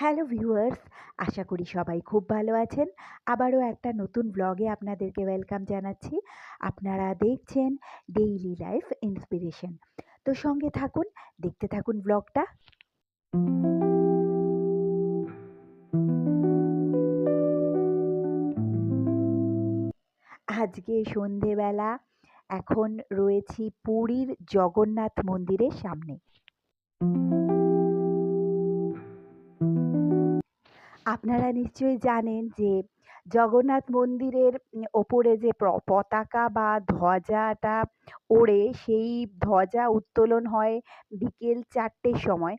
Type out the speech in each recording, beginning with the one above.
Hello viewers, আশা করি সবাই খুব ভালো আছেন। আবারও একটা নতুন ব্লগে আপনাদেরকে ওয়েলকাম জানাচ্ছি। আপনারা দেখছেন ডেইলি লাইফ ইন্সপিরেশন তো সঙ্গে থাকুন, দেখতে থাকুন ব্লগটা আজকে সন্ধেবেলা, এখন রয়েছি পুরীর জগন্নাথ মন্দিরের সামনে। আপনারা নিশ্চয়ই জানেন যে জগন্নাথ মন্দিরের ওপরে যে পতাকা বা ধ্বজাটা ওড়ে, সেই ধ্বজা উত্তোলন হয় বিকেল চারটের সময়।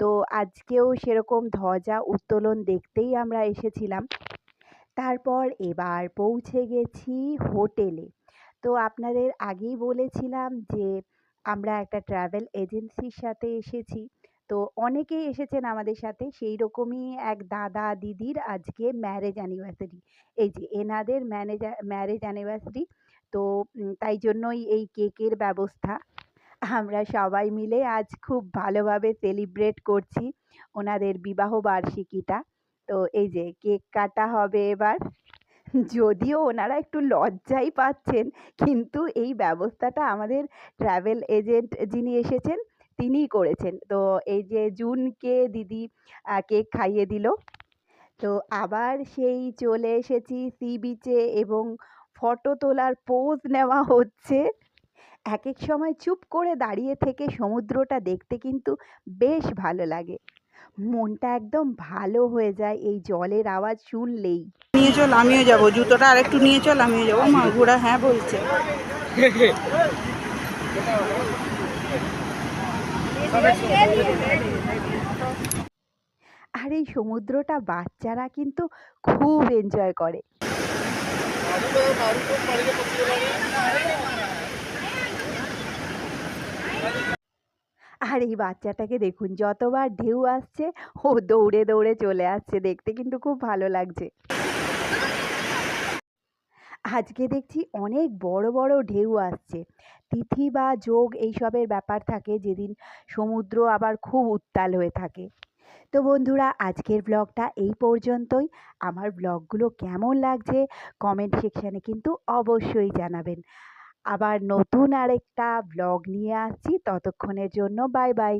তো আজকেও সেরকম ধ্বজা উত্তোলন দেখতেই আমরা এসেছিলাম। তারপর এবার পৌঁছে গেছি হোটেলে। তো আপনাদের আগেই বলেছিলাম যে আমরা একটা ট্রাভেল এজেন্সির সাথে এসেছি। তো অনেকেই এসেছেন আমাদের সাথে। সেই রকমই এক দাদা দিদির আজকে ম্যারেজ অ্যানিভার্সারি এই যে এনাদের ম্যানেজার ম্যারেজ অ্যানিভার্সারি তো তাই জন্যই এই কেকের ব্যবস্থা। আমরা সবাই মিলে আজ খুব ভালোভাবে সেলিব্রেট করছি ওনাদের বিবাহ বার্ষিকীটা। তো এই যে কেক কাটা হবে এবার। যদিও ওনারা একটু লজ্জাই পাচ্ছেন, কিন্তু এই ব্যবস্থাটা আমাদের ট্রাভেল এজেন্ট যিনি এসেছেন তিনিই করেছেন। তো এই যে জুনকে দিদি কেক খাইয়ে দিল। তো আবার সেই চলে এসেছি সি বিচে এবং ফটো তোলার পোজ নেওয়া হচ্ছে। এক এক সময় চুপ করে দাঁড়িয়ে থেকে সমুদ্রটা দেখতে কিন্তু বেশ ভালো লাগে। মনটা একদম ভালো হয়ে যায় এই জলের আওয়াজ শুনলেই। নিয়ে চল আমিও যাব। জুতোটা আর একটু নিয়ে চল আমিও যাব। মা ঘোড়া হ্যাঁ বলছে। আর এই সমুদ্রটা বাচ্চারা কিন্তু খুব এনজয় করে। আর এই বাচ্চাটাকে দেখুন, যতবার ঢেউ আসছে, ও দৌড়ে দৌড়ে চলে আসছে। দেখতে কিন্তু খুব ভালো লাগছে। আজকে দেখছি অনেক বড় বড় ঢেউ আসছে। তিথি বা যোগ এইসবের ব্যাপার থাকে, যেদিন সমুদ্র আবার খুব উত্তাল হয়ে থাকে। তো বন্ধুরা, আজকের ব্লগটা এই পর্যন্তই। আমার ব্লগগুলো কেমন লাগছে কমেন্ট সেকশানে কিন্তু অবশ্যই জানাবেন। আবার নতুন আরেকটা ব্লগ নিয়ে আসছি। ততক্ষণের জন্য বাই বাই